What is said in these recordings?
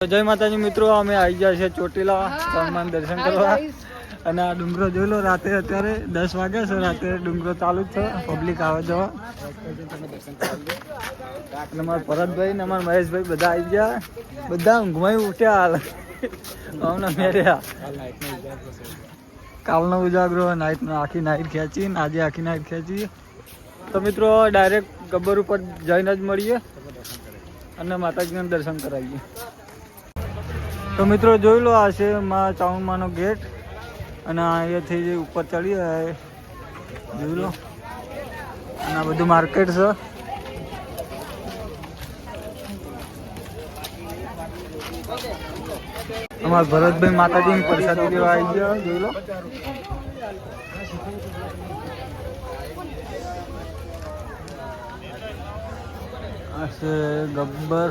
જય માતાજી મિત્રો અમે આવી ગયા છે ચોટીલા હનુમાન દર્શન કરવા. અને આ ડુંગરો જોઈ લો રાતે અત્યારે દસ વાગે છે રાતે ડુંગરો ચાલુ જ છે પબ્લિક આવે જવા અને મારા ભરતભાઈ ને અમારા મહેશભાઈ બધા આવી ગયા. બધા ઊંઘમાં ઉઠ્યા હાલ. અમને મેર્યા કાલનો ઉજાગરો નાઇટ આખી નાઇટ ખેંચી આજે આખી નાઇટ ખેંચી. તો મિત્રો ડાયરેક્ટ ગબ્બર ઉપર જઈને જ મળીએ. અને માતાજીના દર્શન કરાવીએ. તો મિત્રો જોઈ લો, આ છે મા ચાઉમાનો ગેટ. અને અહીંયાથી જે ઉપર ચડી જોઈ લો. અને આ બધું માર્કેટ છે. અમારા ભરતભાઈ માતાજીની પ્રસાદ લેવા આવી ગયા, જોઈ લો. આ છે ગબ્બર.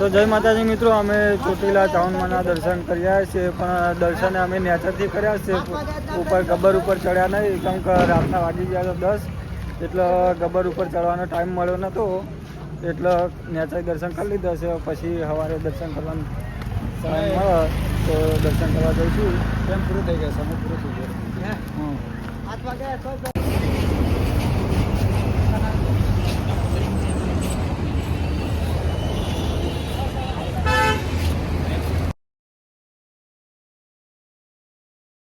તો જય માતાજી મિત્રો, અમે ચોટીલા ચાવનમાના દર્શન કર્યા છે પણ દર્શન અમે નેચરથી કર્યા છે ઉપર ગબ્બર ઉપર ચડ્યા નહીં, કેમ કે રાતના વાગી ગયા તો દસ, એટલે ગબ્બર ઉપર ચડવાનો ટાઈમ મળ્યો નહોતો. એટલે નેચર દર્શન કરી લીધા છે. પછી સવારે દર્શન કરવાનું સમય મળે તો દર્શન કરવા જઈશું. એમ પૂરું થઈ ગયા? સમય પૂરું થઈ ગયો. હમ.